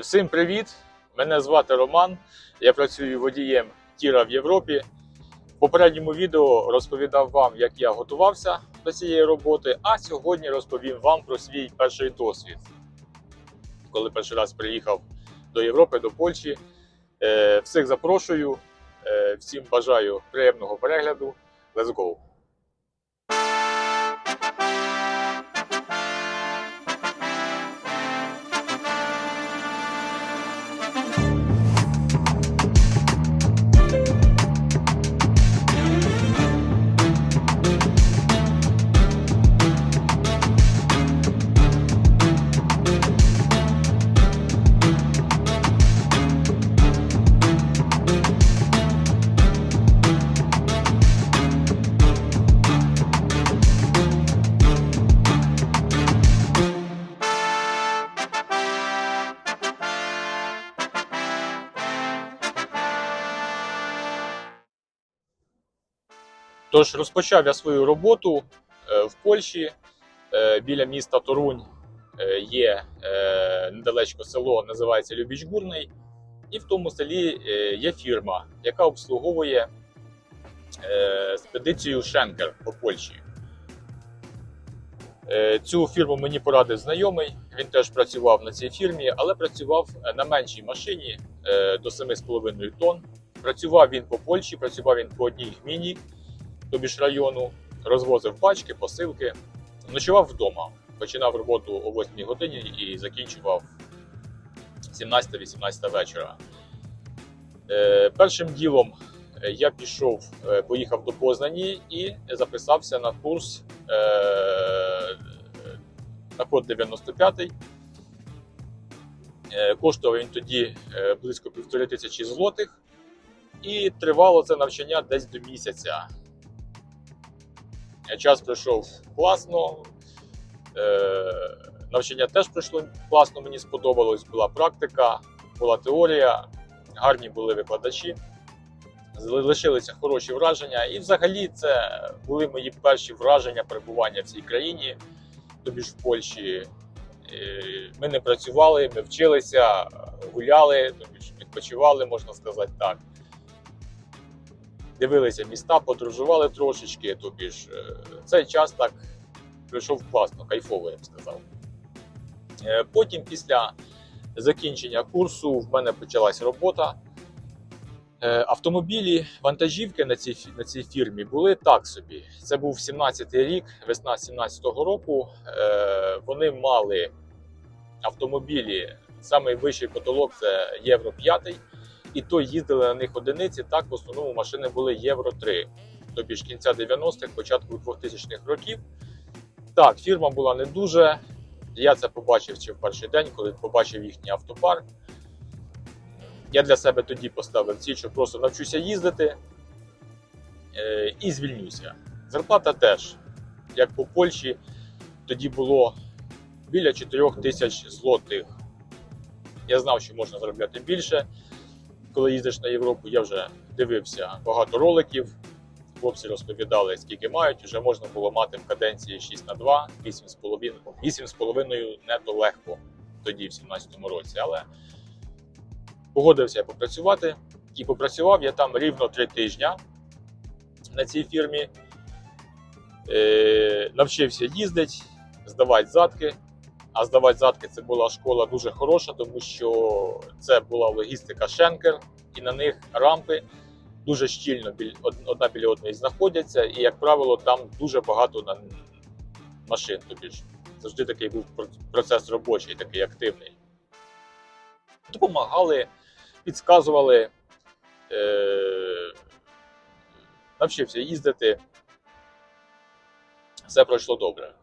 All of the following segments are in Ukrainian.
Всім привіт! Мене звати Роман. Я працюю водієм Тіра в Європі. В попередньому відео розповідав вам, як я готувався до цієї роботи, а сьогодні розповім вам про свій перший досвід. Коли перший раз приїхав до Європи, до Польщі. Е, Всіх запрошую, Е, всім бажаю приємного перегляду. Let's go! Тож розпочав я свою роботу е, в Польщі е, біля міста Торунь. е, Є недалечко село, називається Любіч Гурний. І в тому селі є фірма, яка обслуговує спедицію Шенкер по Польщі. Цю фірму мені порадив знайомий. Він теж працював на цій фірмі, але працював на меншій машині до 7,5 тонн. Працював він по Польщі, працював він по одній гміні тобі ж району, розвозив пачки, посилки, ночував вдома. Починав роботу о 8 годині і закінчував 17-18 вечора. Е, першим ділом е, я пішов, е, поїхав до Познані і записався на курс на код 95. Е, коштував він тоді близько півтори тисячі злотих, і тривало це навчання десь до місяця. Час пройшов класно. Е, навчання теж пройшло класно, мені сподобалось. Була практика, була теорія, гарні були викладачі, лишилися хороші враження. І взагалі це були мої перші враження перебування в цій країні, тобі ж в Польщі. Е, Ми не працювали, ми вчилися, гуляли, відпочивали, можна сказати так дивилися міста, подорожували трошечки. Тобі ж е, цей час так пройшов класно, кайфово, я б сказав. Е, Потім, після закінчення курсу, в мене почалась робота. Е, Автомобілі, вантажівки на цій, на цій фірмі були так собі. Це був 17-й рік, весна 17-го року. Вони мали автомобілі, самий вищий потолок це Євро 5 і то їздили на них одиниці. Так в основному машини були Євро 3, тобі ж кінця 90-х, початку 2000-х років. Так, фірма була не дуже. Я це побачив ще в перший день, коли побачив їхній автопарк. Я для себе тоді поставив ціль, що просто навчуся їздити е, і звільнюся. Зарплата теж, як по Польщі, тоді було біля 4 тисяч злотих. Я знав, що можна заробляти більше коли їздиш на Європу, я вже дивився багато роликів. Хлопці розповідали, скільки мають. Вже можна було мати в каденції 6 на 2, 8,5 8,5 не то легко тоді, в 17-му році. Але погодився я попрацювати. І попрацював я там рівно 3 тижні на цій фірмі. Е, навчився їздити, здавати задки. А здавати задки це була школа дуже хороша, тому що це була логістика Шенкер, і на них рампи дуже щільно одна біля одної знаходяться. І, як правило, там дуже багато на машин. Тобі ж завжди такий був процес робочий, такий активний. Допомагали, підказували, е- навчився їздити. Все пройшло добре.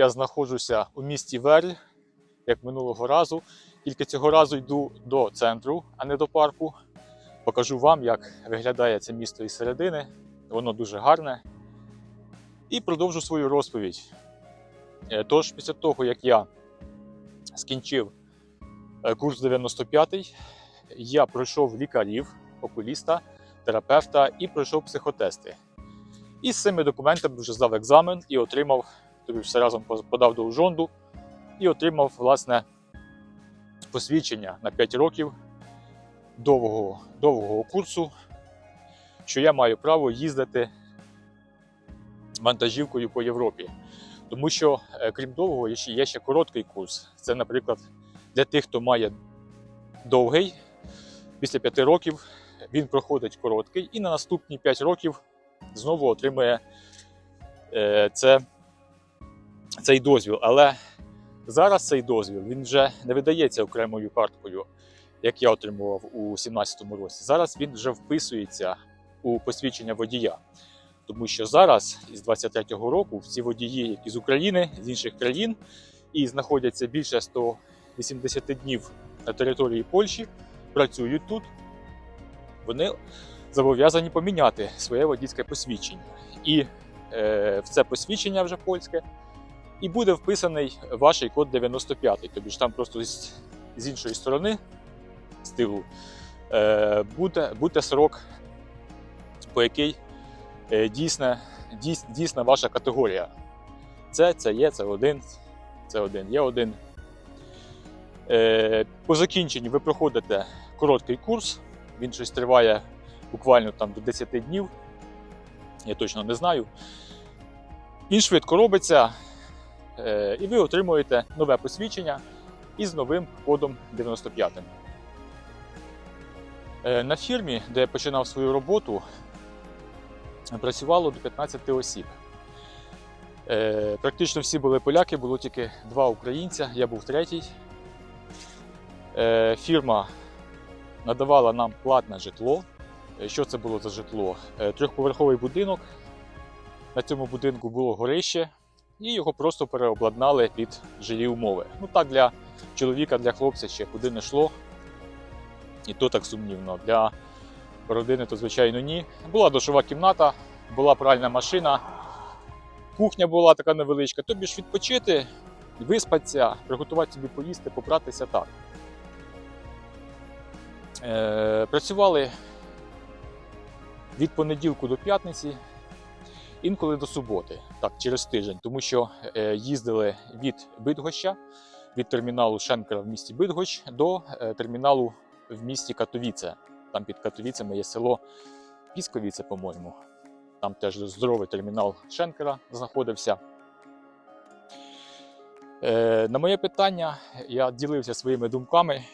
Я знаходжуся у місті Верль, як минулого разу. Тільки цього разу йду до центру, а не до парку. Покажу вам, як виглядає це місто із середини. Воно дуже гарне. І продовжу свою розповідь. Е, Тож, після того, як я скінчив е, курс 95, я пройшов лікарів, окуліста, терапевта і пройшов психотести. І з цими документами вже здав екзамен і отримав, тобі все разом подав до Ужонду і отримав власне посвідчення на 5 років довгого, довгого курсу, що я маю право їздити вантажівкою по Європі. Тому що, е, крім довгого, є ще, короткий курс. Це, наприклад, для тих, хто має довгий, після 5 років він проходить короткий, і на наступні 5 років знову отримує е, це, цей дозвіл. Але зараз цей дозвіл він вже не видається окремою карткою, як я отримував у 2017 році. Зараз він вже вписується у посвідчення водія. Тому що зараз, із 23-го року, всі водії, які з України, з інших країн, і знаходяться більше 180 днів на території Польщі, працюють тут, вони зобов'язані поміняти своє водійське посвідчення. І е, в це посвідчення вже польське, і буде вписаний ваш код 95. Тобі ж там просто з, з іншої сторони стилу е, буде, буде срок, по який е, дійсна, дійс, дійсна ваша категорія. Це, це є, це один, це один, є один. Е, по закінченні ви проходите короткий курс, він щось триває буквально там до 10 днів. Я точно не знаю. Він швидко робиться, і ви отримуєте нове посвідчення із новим кодом 95. Е, на фірмі, де я починав свою роботу, працювало до 15 осіб. Е, Практично всі були поляки, було тільки два українця, я був третій. Е, Фірма надавала нам платне житло. Е, Що це було за житло? Е, Трьохповерховий будинок. На цьому будинку було горище, і його просто переобладнали під жилі умови. Ну так для чоловіка, для хлопця ще куди не йшло. І то так сумнівно. Для родини то, звичайно, ні. Була душова кімната, була пральна машина, кухня була така невеличка. Тобі ж відпочити, виспатися, приготувати собі поїсти, попратися так. Е, працювали від понеділку до п'ятниці, інколи до суботи, так, через тиждень, тому що е, їздили від Бидгоща, від терміналу Шенкера в місті Бидгощ до е, терміналу в місті Катовіце. Там під Катовіцями є село Пісковіце, по-моєму. Там теж здоровий термінал Шенкера знаходився. Е, на моє питання я ділився своїми думками,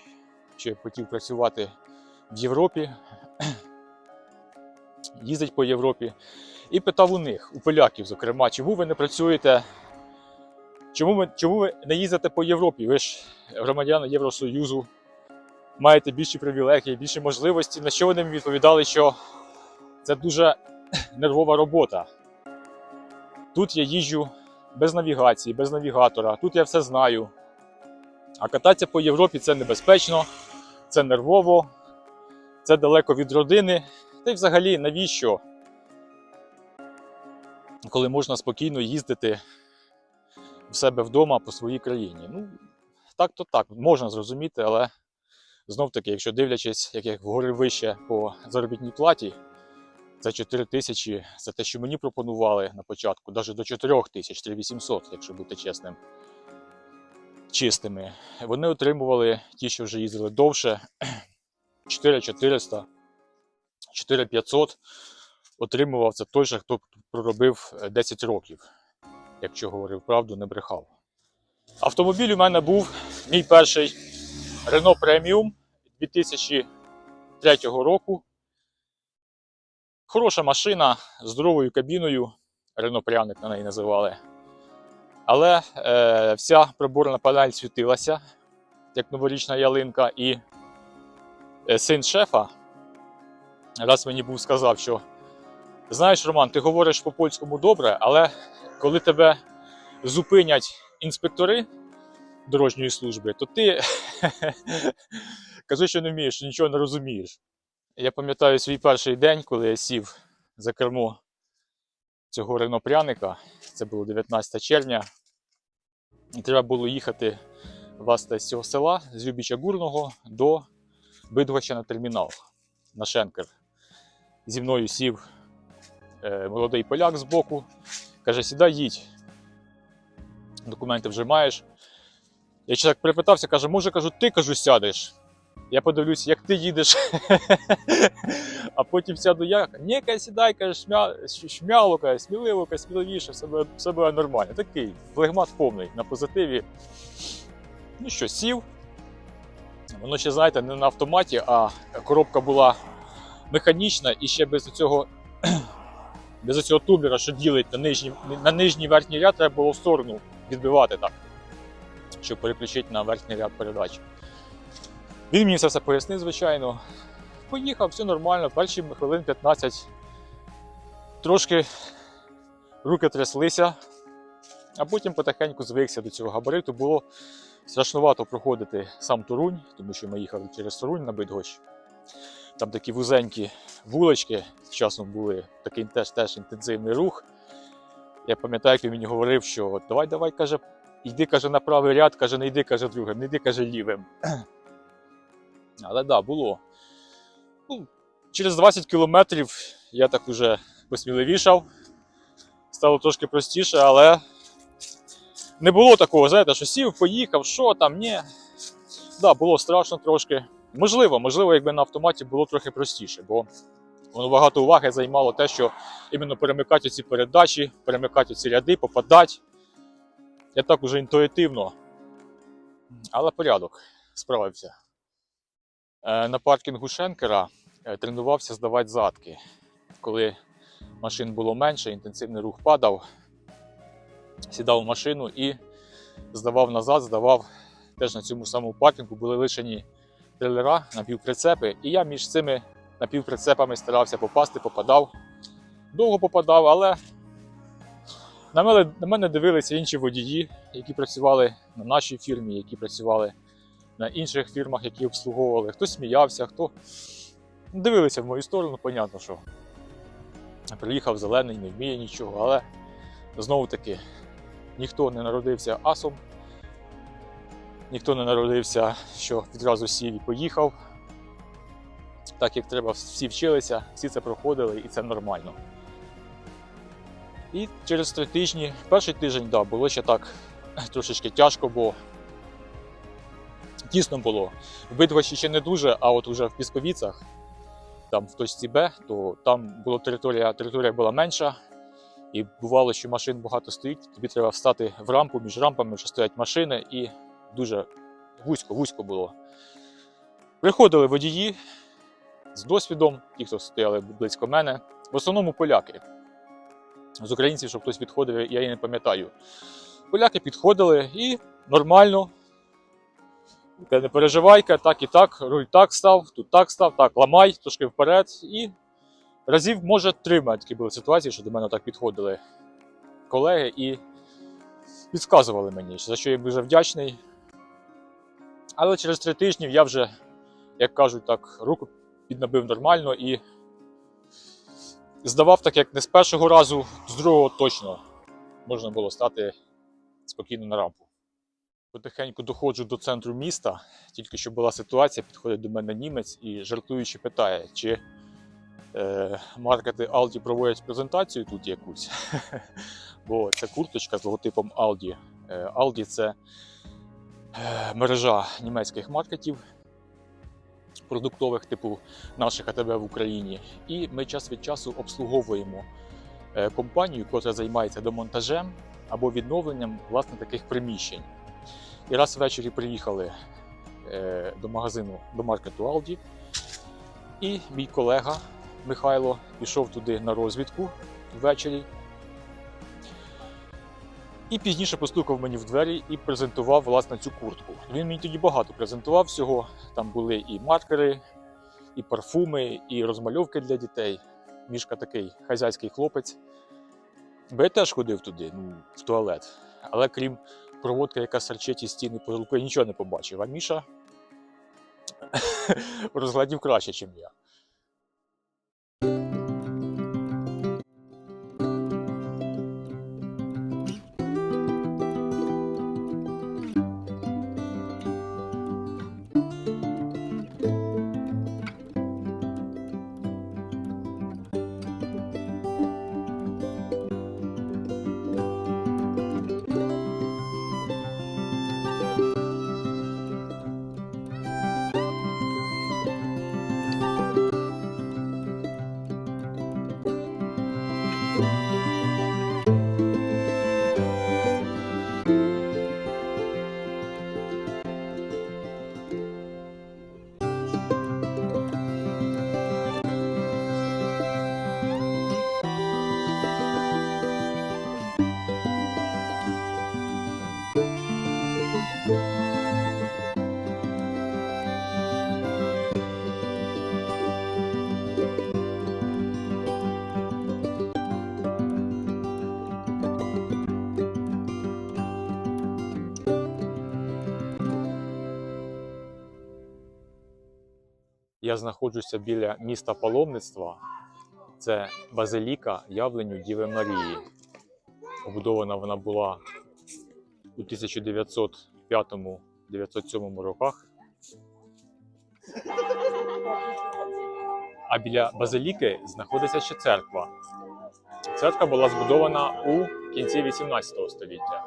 що я хотів працювати в Європі, їздить по Європі. І питав у них, у поляків, зокрема, чому ви не працюєте, чому ви, чому ви не їздите по Європі? Ви ж громадяни Євросоюзу, маєте більші привілегії, більші можливості. На що вони мені відповідали, що це дуже нервова робота. Тут я їжджу без навігації, без навігатора, тут я все знаю. А кататися по Європі це небезпечно, це нервово, це далеко від родини. Та й взагалі навіщо? Коли можна спокійно їздити в себе вдома по своїй країні. Ну, так то так, можна зрозуміти, але знов таки, якщо дивлячись, як я вгори вище по заробітній платі, це 4 тисячі, це те, що мені пропонували на початку, навіть до 4 тисяч, 3800, якщо бути чесним, чистими. Вони отримували ті, що вже їздили довше, 4400, 4500 отримував це той же, хто проробив 10 років, якщо говорив правду, не брехав. Автомобіль у мене був мій перший Renault Premium 2003 року. Хороша машина з здоровою кабіною, Renault пряник на неї називали. Але е, вся приборна панель світилася, як новорічна ялинка, і е, син шефа раз мені був сказав, що знаєш, Роман, ти говориш по-польському добре, але коли тебе зупинять інспектори дорожньої служби, то ти кажи, що не вмієш, нічого не розумієш. Я пам'ятаю свій перший день, коли я сів за кермо цього Рено пряника. Це було 19 червня. І треба було їхати власне з цього села, з Любіча Гурного до Бидгоща на термінал на Шенкер. Зі мною сів молодий поляк збоку. Каже: сідай, їдь. Документи вже маєш. Я ще так перепитався, каже, може, кажу, ти кажу, сядеш. Я подивлюсь, як ти їдеш. а потім сяду я. Ні, каже, сідай, каже, шмя... шмяло, каже, сміливо, каже, сміливіше, все буде, все буде нормально. Такий флегмат повний на позитиві. Ну що, сів. Воно ще, знаєте, не на автоматі, а коробка була механічна і ще без цього. Без цього тумблера, що ділить на нижній, на нижній верхній ряд, треба було в сторону відбивати так, щоб переключити на верхній ряд передач. Він мені це все пояснив, звичайно. Поїхав, все нормально, перші хвилин 15. Трошки руки тряслися, а потім потихеньку звикся до цього габариту. Було страшнувато проходити сам Турунь, тому що ми їхали через Турунь на Бидгощ. Там такі вузенькі вулички, з часом були такий теж, теж інтенсивний рух. Я пам'ятаю, як він мені говорив, що давай, давай, каже, йди каже, на правий ряд, каже, не йди каже, другим, не йди каже, лівим. Але так, да, було. Ну, через 20 кілометрів я так уже посміливішав. Стало трошки простіше, але не було такого, знаєте, що сів, поїхав, що там, ні. Да, було страшно трошки. Можливо, можливо, якби на автоматі було трохи простіше, бо воно багато уваги займало те, що іменно перемикати ці передачі, перемикати ці ряди, попадати. Я так уже інтуїтивно. Але порядок справився. Е, На паркінгу Шенкера е, тренувався здавати задки. Коли машин було менше, інтенсивний рух падав, сідав в машину і здавав назад, здавав теж на цьому самому паркінгу були лишені трейлера, напівприцепи, і я між цими напівприцепами старався попасти, попадав. Довго попадав, але на мене, на мене дивилися інші водії, які працювали на нашій фірмі, які працювали на інших фірмах, які обслуговували. Хто сміявся, хто дивилися в мою сторону, понятно, що приїхав зелений, не вміє нічого, але знову таки ніхто не народився асом. Ніхто не народився, що відразу сів і поїхав. Так як треба, всі вчилися, всі це проходили, і це нормально. І через три тижні, перший тиждень, да, було ще так трошечки тяжко, бо тісно було. В ще не дуже, а от уже в Пісковіцах, там в точці Б, то там була територія, територія була менша. І бувало, що машин багато стоїть, тобі треба встати в рампу, між рампами вже стоять машини, і дуже вузько, вузько було. Приходили водії з досвідом, ті, хто стояли близько мене, в основному поляки. З українців, щоб хтось підходив, я і не пам'ятаю. Поляки підходили і нормально. Не переживай, ка, так і так, руль так став, тут так став, так, ламай, трошки вперед. І разів, може, три такі були ситуації, що до мене так підходили колеги і підказували мені, за що я дуже вдячний. Але через три тижні я вже, як кажуть, так, руку піднабив нормально і здавав так, як не з першого разу, з другого точно можна було стати спокійно на рампу. Потихеньку доходжу до центру міста, тільки що була ситуація, підходить до мене німець і жартуючи питає, чи е, маркети Aldi проводять презентацію тут якусь. Бо це курточка з логотипом Aldi. Е, Aldi це мережа німецьких маркетів продуктових, типу наших АТБ в Україні. І ми час від часу обслуговуємо е, компанію, яка займається демонтажем або відновленням власне таких приміщень. І раз ввечері приїхали е, до магазину, до маркету Aldi, і мій колега Михайло пішов туди на розвідку ввечері. І пізніше постукав мені в двері і презентував власне цю куртку. Він мені тоді багато презентував всього. Там були і маркери, і парфуми, і розмальовки для дітей. Мішка такий хазяйський хлопець. Бо я теж ходив туди, ну, в туалет. але крім проводки, яка серчить із стіни по рукою, нічого не побачив. А Міша розгладів краще, ніж я. Я знаходжуся біля міста паломництва. Це базиліка явленню Діви Марії. Побудована вона була у 1905-907 роках. А біля базиліки знаходиться ще церква. Церква була збудована у кінці 18 століття.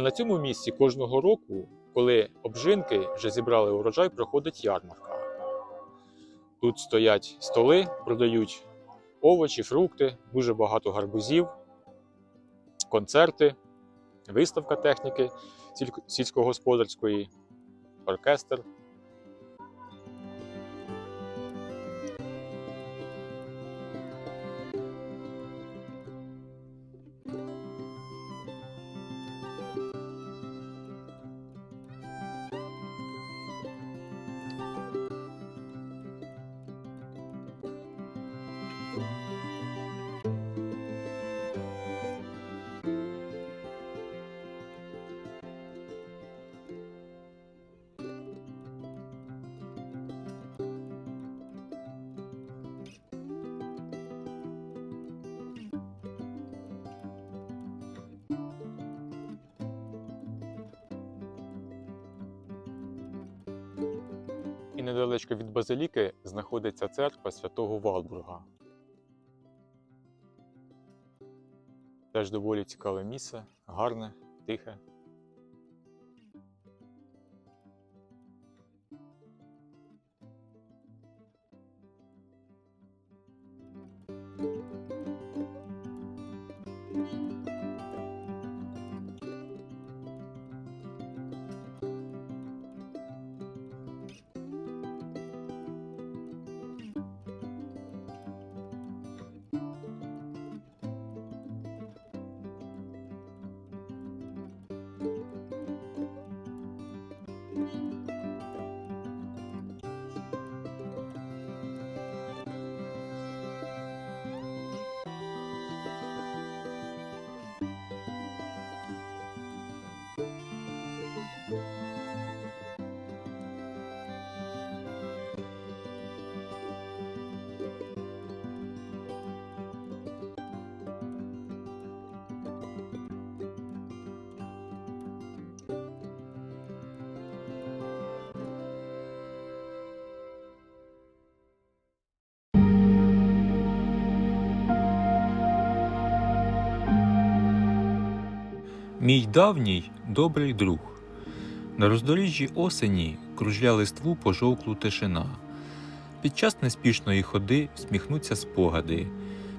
На цьому місці кожного року, коли обжинки вже зібрали урожай, проходить ярмарка. Тут стоять столи, продають овочі, фрукти, дуже багато гарбузів, концерти, виставка техніки сільськогосподарської, оркестр. І недалечко від базиліки знаходиться церква святого Валбурга. Теж доволі цікаве місце, гарне, тихе. Мій давній добрий друг. На роздоріжжі осені кружля листву пожовклу тишина. Під час неспішної ходи всміхнуться спогади,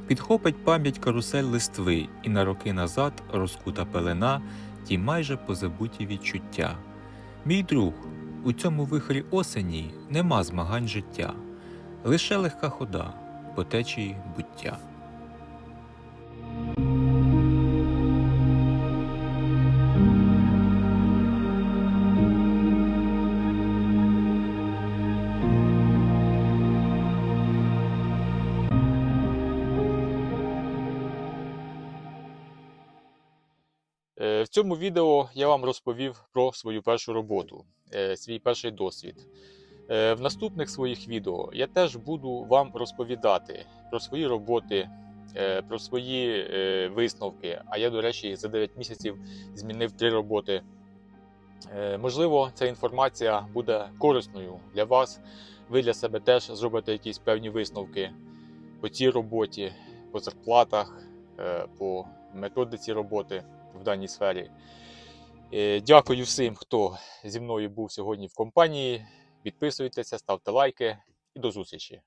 підхопить пам'ять карусель листви, і на роки назад розкута пелена, ті майже позабуті відчуття. Мій друг, у цьому вихорі осені нема змагань життя, лише легка хода по течії буття. В цьому відео я вам розповів про свою першу роботу, е, свій перший досвід. Е, В наступних своїх відео я теж буду вам розповідати про свої роботи, е, про свої е, висновки. А я, до речі, за 9 місяців змінив три роботи. Е, Можливо, ця інформація буде корисною для вас. Ви для себе теж зробите якісь певні висновки по цій роботі, по зарплатах, е, по методиці роботи в даній сфері. Е, Дякую всім, хто зі мною був сьогодні в компанії. Підписуйтеся, ставте лайки і до зустрічі!